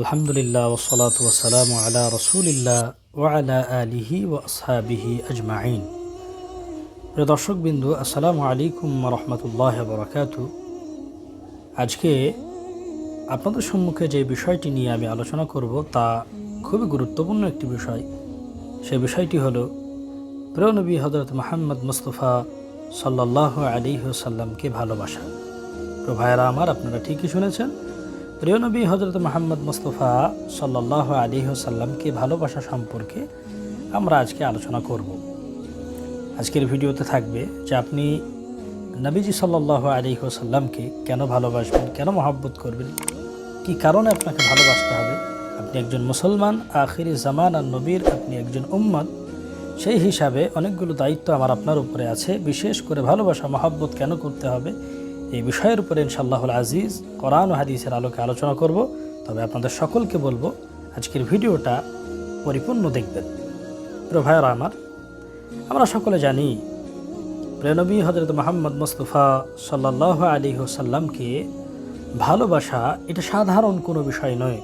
আলহামদুলিল্লাহ ওসলাত ওসালাম আলা রসুলিল্লাহ ওয়ালা আলিহি ও আসহাবিহি আজমাইন। প্রিয় দর্শকবিন্দু, আসসালামু আলাইকুম রহমতুল্লাহ বরকাতু। আজকে আপনাদের সম্মুখে যে বিষয়টি নিয়ে আমি আলোচনা করব তা খুবই গুরুত্বপূর্ণ একটি বিষয়। সেই বিষয়টি হলো, প্রিয় নবী হজরত মাহমদ মুস্তফা সাল্লাহ আলী সাল্লামকে ভালোবাসা। তো আমার, আপনারা ঠিকই শুনেছেন প্রিয় নবী হজরত মাহমদ মুস্তফা সাল্লাহ আলী সাল্লামকে ভালোবাসা সম্পর্কে আমরা আজকে আলোচনা করব। আজকের ভিডিওতে থাকবে যে আপনি নবীজি সাল্লাহ আলী সাল্লামকে কেন ভালোবাসবেন, কেন মহাব্বত করবেন, কি কারণে আপনাকে ভালোবাসতে হবে, আপনি একজন মুসলমান, আখিরি জামান আর নবীর আপনি একজন উম্মদ সেই হিসাবে অনেকগুলো দায়িত্ব আমার আপনার উপরে আছে, বিশেষ করে ভালোবাসা, মহাব্বত কেন করতে হবে এই বিষয়ের উপরে ইনশাল্লাহুল আজিজ কোরআন ও হাদিসের আলোকে আলোচনা করব। তবে আপনাদের সকলকে বলব, আজকের ভিডিওটা পরিপূর্ণ দেখবেন। প্রিয় ভাইয়ারা আমার, আমরা সকলে জানি প্রেনবী হজরত মোহাম্মদ মুস্তফা সাল্লাহ আলী সাল্লামকে ভালোবাসা এটা সাধারণ কোনো বিষয় নয়।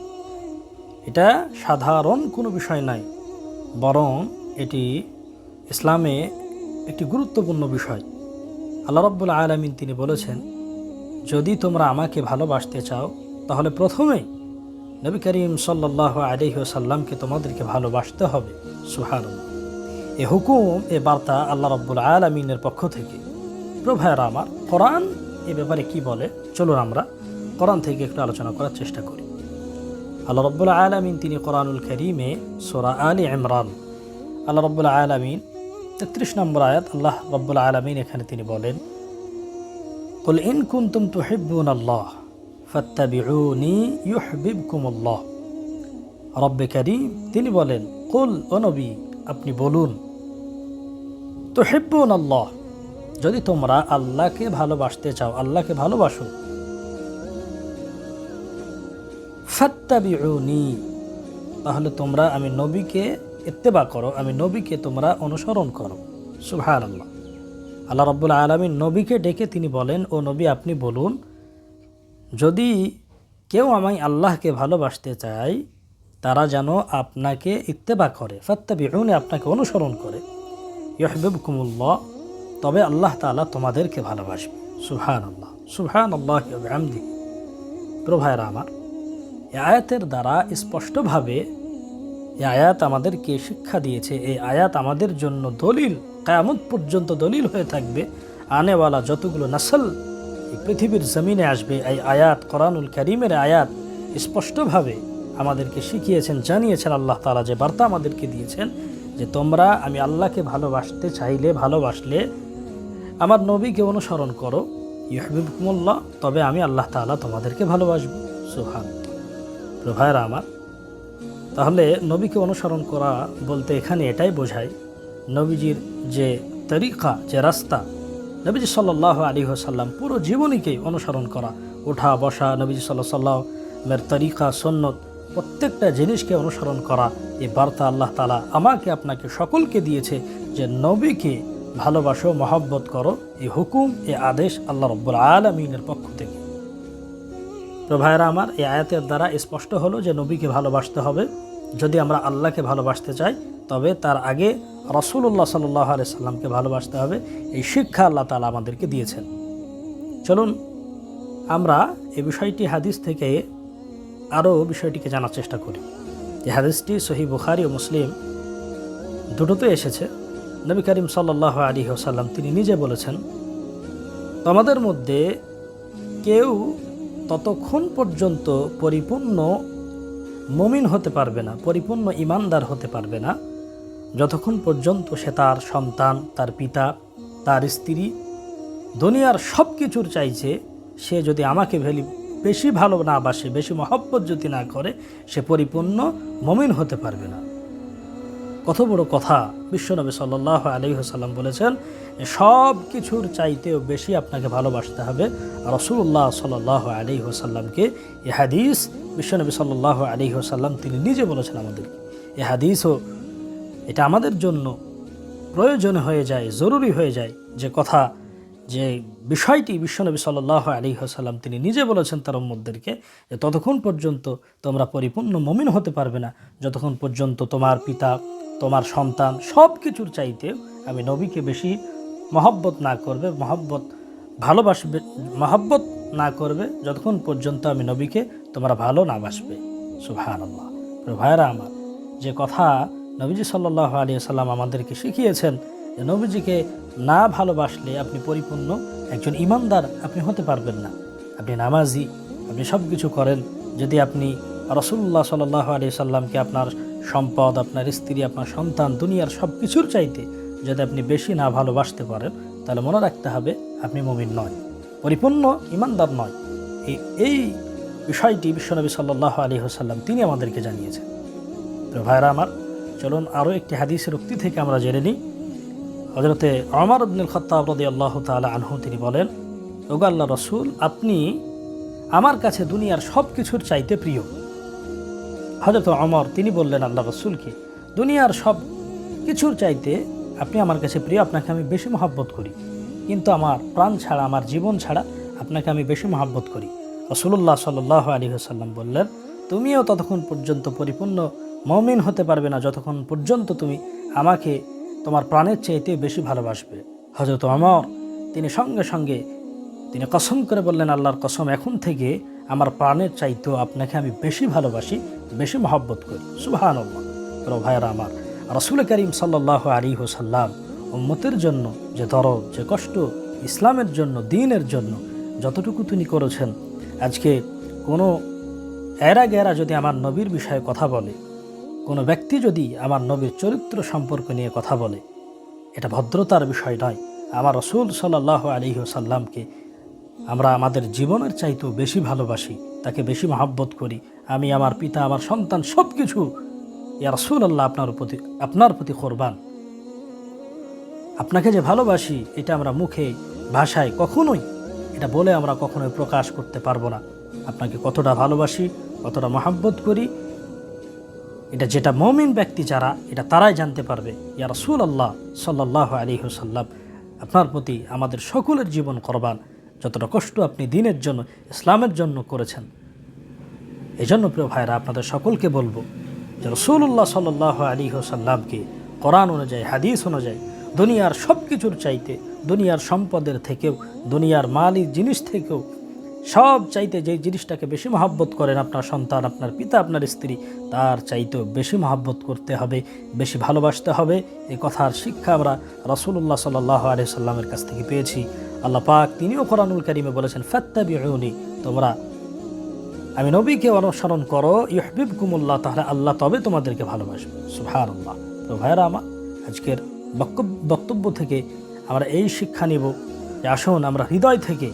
এটা সাধারণ কোনো বিষয় নয় বরং এটি ইসলামে একটি গুরুত্বপূর্ণ বিষয়। আল্লাহ রব্বুল আলমিন তিনি বলেছেন যদি তোমরা আমাকে ভালোবাসতে চাও, তাহলে প্রথমেই নবী করিম সাল্লাহ আলহিসাল্লামকে তোমাদেরকে ভালোবাসতে হবে। সুহার এ হুকুম, এ বার্তা আল্লাহ রব্বুল আলমিনের পক্ষ থেকে। প্রভায়রা আমার, কোরআন এ ব্যাপারে কি বলে? চলুন আমরা কোরআন থেকে একটু আলোচনা করার চেষ্টা করি। আল্লাহ রব্বুল আলমিন তিনি কোরআনুল করিমে সোরা আলী ইমরান। আল্লাহ রব্বুল আলমিন তেত্রিশ নম্বর আয়াত আল্লাহ রব্বুল আলমিন এখানে তিনি বলেন قل إن كنتم تحبون الله فاتبعوني يحببكم الله রব্বে করিম তিনি বলেন কুল ও নবী আপনি বলুন তুহিব্বুন আল্লাহ যদি তোমরা আল্লাহকে ভালোবাসতে চাও আল্লাহকে ভালোবাসো ফাত্তাবিউনি তাহলে তোমরা আমি নবীকে ইত্তেবা করো আমি নবীকে তোমরা অনুসরণ করো সুভার আল্লাহ আল্লাহ রব্বুল আলমী নবীকে ডেকে তিনি বলেন, ও নবী, আপনি বলুন, যদি কেউ আমি আল্লাহকে ভালোবাসতে চায়, তারা যেন আপনাকে ইত্তেবা করে, ফাত্তাবিউনে, আপনাকে অনুসরণ করে। ইহবিব কুমুল্লাহ তবে আল্লাহ তালা তোমাদেরকে ভালোবাসবে। সুহান আল্লাহ সুহান আল্লাহ আমদি প্রভায়রা আমার, এ আয়াতের দ্বারা স্পষ্টভাবে এই আয়াত আমাদেরকে শিক্ষা দিয়েছে, এই আয়াত আমাদের জন্য দলিল কায়ামত পর্যন্ত দলিল হয়ে থাকবে, আনেওয়ালা যতগুলো নাসল পৃথিবীর জমিনে আসবে, এই আয়াত, কোরআনুল করিমের আয়াত স্পষ্টভাবে আমাদেরকে শিখিয়েছেন, জানিয়েছেন আল্লাহ তালা যে বার্তা আমাদেরকে দিয়েছেন যে তোমরা, আমি আল্লাহকে ভালোবাসতে চাইলে ভালোবাসলে আমার নবীকে অনুসরণ করো ইহবিবকুমুল্লাহ তবে আমি আল্লাহ তালা তোমাদেরকে ভালোবাসবো। সুহান প্রভায়রা আমার, তাহলে নবীকে অনুসরণ করা বলতে এখানে এটাই বোঝায় নবীজির যে তরিকা, যে রাস্তা, নবীজি সাল্লাহ আলী সাল্লাম পুরো জীবনীকেই অনুসরণ করা ওঠা বসা, নবীজি সাল্লাহ সাল্লামের তরিকা সন্ন্যত প্রত্যেকটা জিনিসকে অনুসরণ করা, এই বার্তা আল্লাহ তালা আমাকে, আপনাকে, সকলকে দিয়েছে যে নবীকে ভালোবাসো, মহব্বত করো, এই হুকুম এ আদেশ আল্লাহ রব্বুল আলমিনের পক্ষ থেকে। তো ভাইরা আমার, এই আয়াতের দ্বারা স্পষ্ট হলো যে নবীকে ভালোবাসতে হবে। যদি আমরা আল্লাহকে ভালোবাসতে চাই তবে তার আগে রসুল্লাহ সাল্লাহ সাল্লামকে ভালোবাসতে হবে। এই শিক্ষা আল্লাহ তালা আমাদেরকে দিয়েছেন। চলুন, আমরা এই বিষয়টি হাদিস থেকে আরও বিষয়টিকে জানার চেষ্টা করি। যে হাদিসটি সহি বুখারি ও মুসলিম দুটোতে এসেছে। নবী করিম সাল্লাহ আলী ওসাল্লাম তিনি নিজে বলেছেন, তোমাদের মধ্যে কেউ ততক্ষণ পর্যন্ত পরিপূর্ণ মমিন হতে পারবে না, পরিপূর্ণ ইমানদার হতে পারবে না। যতক্ষণ পর্যন্ত সে তার সন্তান, তার পিতা, তার স্ত্রী দুনিয়ার সব কিছুর চাইছে, সে যদি আমাকে ভেলি বেশি ভালো না বাসে, বেশি মহব্বত যদি না করে, সে পরিপূর্ণ মমিন হতে পারবে না। কত বড় কথা বিশ্বনবী সাল্লাহ আলহিহাসাল্লাম বলেছেন সব কিছুর চাইতেও বেশি আপনাকে ভালোবাসতে হবে। রসুল্লাহ সাল্লাহ আলি হোসাল্লামকে এ হাদিস বিশ্বনবী সাল্লাহ আলি হোসাল্লাম তিনি নিজে বলেছেন আমাদেরকে। এ হাদিসও এটা আমাদের জন্য প্রয়োজন হয়ে যায়, জরুরি হয়ে যায়। যে কথা, যে বিষয়টি বিশ্বনবী সাল্লাহ আলী হাসাল্লাম তিনি নিজে বলেছেন তার উম্মদদেরকে যে ততক্ষণ পর্যন্ত তোমরা পরিপূর্ণ মমিন হতে পারবে না। যতক্ষণ পর্যন্ত তোমার পিতা, তোমার সন্তান সব কিছুর চাইতে আমি নবীকে বেশি মহব্বত না করবে, মহব্বত ভালোবাসবে, মহব্বত না করবে, যতক্ষণ পর্যন্ত আমি নবীকে তোমরা ভালো না বাসবে। সুভান আল্লাহ ভাইরা আমার, যে কথা নবীজি সাল্লাহ আলী সাল্লাম আমাদেরকে শিখিয়েছেন যে নবীজিকে না ভালোবাসলে আপনি পরিপূর্ণ একজন ইমানদার আপনি হতে পারবেন না। আপনি নামাজি, আপনি সব কিছু করেন। যদি আপনি রসুল্লাহ সাল্লাহ আলী সাল্লামকে আপনার সম্পদ, আপনার স্ত্রী, আপনার সন্তান, দুনিয়ার সব কিছুর চাইতে যদি আপনি বেশি না ভালোবাসতে পারেন, তাহলে মনে রাখতে হবে আপনি মমিন নয়, পরিপূর্ণ ইমানদার নয়। এই এই বিষয়টি বিশ্বনবী সাল্লাহ আলী হাসাল্লাম তিনি আমাদেরকে জানিয়েছেন। তো ভাইরা আমার চলুন আরও একটি হাদিসের উক্তি থেকে আমরা জেনে নিই। হজরতে অমর আব্দুল খত্তাব রদি আল্লাহ তালা আনহু তিনি বলেন, ওগো আল্লাহ রসুল, আপনি আমার কাছে দুনিয়ার সব কিছুর চাইতে প্রিয়। হজরত অমর তিনি বললেন, আল্লাহ রসুলকে দুনিয়ার সব কিছুর চাইতে আপনি আমার কাছে প্রিয়, আপনাকে আমি বেশি মহাব্বত করি। কিন্তু আমার প্রাণ ছাড়া, আমার জীবন ছাড়া আপনাকে আমি বেশি মহাব্বত করি। রসুল্লাহ সাল্লাহ আলী হাসাল্লাম বললেন, তুমিও ততক্ষণ পর্যন্ত পরিপূর্ণ মমিন হতে পারবে না যতক্ষণ পর্যন্ত তুমি আমাকে তোমার প্রাণের চাইতে বেশি ভালোবাসবে। হজরত অমর তিনি সঙ্গে সঙ্গে, তিনি কসম করে বললেন, আল্লাহর কসম, এখন থেকে আমার প্রাণের চাইতেও আপনাকে আমি বেশি ভালোবাসি, বেশি মহব্বত করি। সুবাহান ভাইয়ারা আমার, রসুল করিম সাল্লাহ আলী হোসাল্লাম উম্মতের জন্য যে দরদ, যে কষ্ট, ইসলামের জন্য, দিনের জন্য যতটুকু তিনি করেছেন, আজকে কোনো এরা গেরা যদি আমার নবীর বিষয়ে কথা বলে কোনো ব্যক্তি যদি আমার নবীর চরিত্র সম্পর্ক নিয়ে কথা বলে, এটা ভদ্রতার বিষয় নয়। আমার রসুল সাল্লাহ আলী সাল্লামকে আমরা আমাদের জীবনের চাইতেও বেশি ভালোবাসি, তাকে বেশি মহাব্বত করি। আমি আমার পিতা, আমার সন্তান সব কিছু ইয়া রসুল আল্লাহ আপনার প্রতি আপনার প্রতি কোরবান। আপনাকে যে ভালোবাসি, এটা আমরা মুখে, ভাষায় কখনোই, এটা বলে আমরা কখনোই প্রকাশ করতে পারব না। আপনাকে কতটা ভালোবাসি, কতটা মহাব্বত করি এটা যেটা মমিন ব্যক্তি যারা, এটা তারাই জানতে পারবে। ইয়া রসুল আল্লাহ সাল্লাহ আলী হুসাল্লাম আপনার প্রতি আমাদের সকলের জীবন করবান, যতটা কষ্ট আপনি দিনের জন্য, ইসলামের জন্য করেছেন। এই জন্য প্রিয় ভাইরা আপনাদের সকলকে বলব যে রসুল্লাহ সাল্লাহ আলী হুসাল্লামকে কোরআন অনুযায়ী, হাদিস অনুযায়ী, দুনিয়ার সব কিছুর চাইতে দুনিয়ার সম্পদের থেকেও, দুনিয়ার মালি জিনিস থেকেও সব চাইতে যে জিনিসটাকে বেশি মহাব্বত করেন আপনার সন্তান, আপনার পিতা, আপনার স্ত্রী, তার চাইতেও বেশি মহাব্বত করতে হবে, বেশি ভালোবাসতে হবে। এ কথার শিক্ষা আমরা রসুল্লাহ সাল্লাহ আলি সাল্লামের কাছ থেকে পেয়েছি। আল্লাহ পাক তিনিও কোরআনুল করিমে বলেছেন, ফত্তাবিউনি তোমরা আমি নবীকে অনুসরণ করো ইহবিব কুমুল্লাহ তাহলে আল্লাহ তবে তোমাদেরকে ভালোবাসবে। সুহার আল্লাহ তো ভাইরা আমার, আজকের বক্তব্য থেকে আমরা এই শিক্ষা নিব যে আসুন আমরা হৃদয় থেকে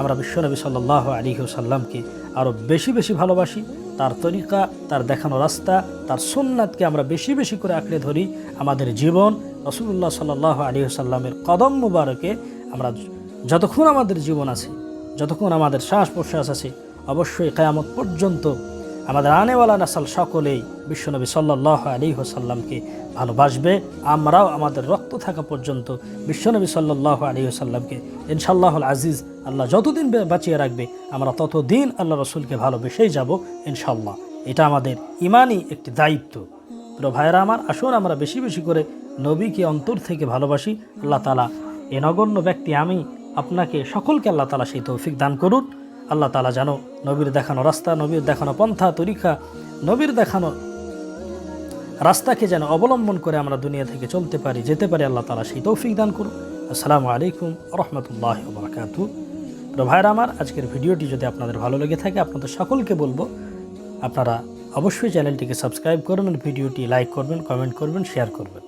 আমরা বিশ্বনবী সাল্লাহ আলী সাল্লামকে আরও বেশি বেশি ভালোবাসি। তার তরিকা, তার দেখানো রাস্তা, তার সোননাথকে আমরা বেশি বেশি করে আঁকড়ে ধরি। আমাদের জীবন রসুল্লাহ সাল্লাহ আলী সাল্লামের কদম মুবারকে আমরা যতক্ষণ আমাদের জীবন আছে, যতক্ষণ আমাদের শ্বাস প্রশ্বাস আছে, অবশ্যই কেয়ামত পর্যন্ত আমাদের আনেওয়ালা নাসাল সকলেই বিশ্বনবী সাল্লাহ আলী হোসাল্লামকে ভালোবাসবে। আমরাও আমাদের রক্ত থাকা পর্যন্ত বিশ্বনবী সাল্লাহ আলী হোসাল্লামকে ইনশাল্লাহ আজিজ আল্লাহ যতদিন বাঁচিয়ে রাখবে, আমরা ততদিন আল্লাহ রসুলকে ভালোবেসেই যাব ইনশাল্লাহ এটা আমাদের ইমানই একটি দায়িত্ব। প্রিয় ভাইয়েরা আমার, আসুন আমরা বেশি বেশি করে নবীকে অন্তর থেকে ভালোবাসি। আল্লাহ তালা এ নগণ্য ব্যক্তি আমি, আপনাকে সকলকে আল্লাহ তালা সেই তৌফিক দান করুন। আল্লাহ তালা জানো নবীর দেখানো রাস্তা, নবীর দেখানো পন্থা, তরিকা, নবীর দেখানো রাস্তাকে যেন অবলম্বন করে আমরা দুনিয়া থেকে চলতে পারি, যেতে পারি, আল্লাহ তালা সেই তৌফিক দান করুন। আসসালামু আলাইকুম রহমতুল্লাহ বরকাতু তো ভাইরা আমার, আজকের ভিডিওটি যদি আপনাদের ভালো লেগে থাকে, আপনাদের সকলকে বলব, আপনারা অবশ্যই চ্যানেলটিকে সাবস্ক্রাইব করবেন, ভিডিওটি লাইক করবেন, কমেন্ট করবেন, শেয়ার করবেন।